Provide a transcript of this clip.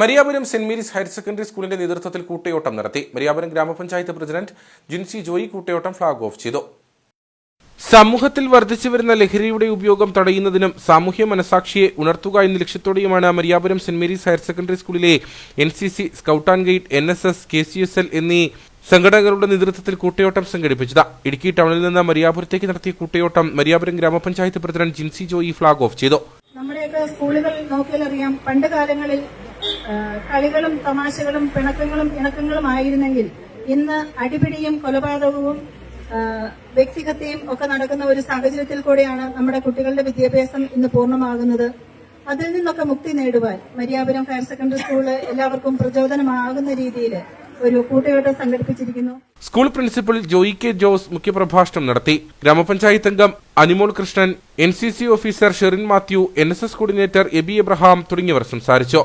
Mariyapuram saint Mary's higher secondary സ്കൂളിന്റെ നേതൃത്വത്തിൽ കൂട്ടയോട്ടം നടത്തി. മരിയാപുരം ഗ്രാമപഞ്ചായത്ത് പ്രസിഡന്റ് ജിൻസി ജോയി കൂട്ടയോട്ടം ഫ്ളാഗ് ഓഫ് ചെയ്തു. സമൂഹത്തിൽ വർദ്ധിച്ചു വരുന്ന ലഹരിയുടെ ഉപയോഗം തടയുന്നതിനും സാമൂഹ്യ മനസാക്ഷിയെ ഉണർത്തുക എന്ന ലക്ഷ്യത്തോടെയുമാണ് Mariyapuram Saint Mary's higher secondary സ്കൂളിലെ N C C scout and guide N S S K C S L എന്നീ സംഘടകരുടെ നേതൃത്വത്തിൽ കൂട്ടയോട്ടം സംഘടിപ്പിച്ചത്. ഇടുക്കി ടൗണിൽ നിന്ന് മരിയാപുരത്തേക്ക് നടത്തിയ കൂട്ടയോട്ടം മരിയാപുരം ഗ്രാമപഞ്ചായത്ത് president Jincy Joy flag off ചെയ്തു. നമ്മുടെയൊക്കെ സ്കൂളുകൾ നോക്കിയാലറിയാം പണ്ട് കാലങ്ങളിൽ കളികളും തമാശകളും പിണക്കങ്ങളും ഇണക്കങ്ങളും ആയിരുന്നെങ്കിൽ ഇന്ന് അടിപിടിയും കൊലപാതകവും വ്യക്തിഹത്യയും ഒക്കെ നടക്കുന്ന ഒരു സാഹചര്യത്തിൽ കൂടെയാണ് നമ്മുടെ കുട്ടികളുടെ വിദ്യാഭ്യാസം ഇന്ന് പൂർണമാകുന്നത്. അതിൽ നിന്നൊക്കെ മുക്തി നേടുവാൻ മരിയാപുരം ഹയർ സെക്കൻഡറി സ്കൂൾ എല്ലാവർക്കും പ്രചോദനമാകുന്ന രീതിയിൽ ഒരു കൂട്ടുകെട്ട് സംഘടിപ്പിച്ചിരിക്കുന്നു. School principal Joy K Jose മുഖ്യപ്രഭാഷണം നടത്തി. ഗ്രാമപഞ്ചായത്ത് അംഗം Animol Krishnan N officer Sherin Mathew N coordinator Eby Abraham തുടങ്ങിയവർ സംസാരിച്ചു.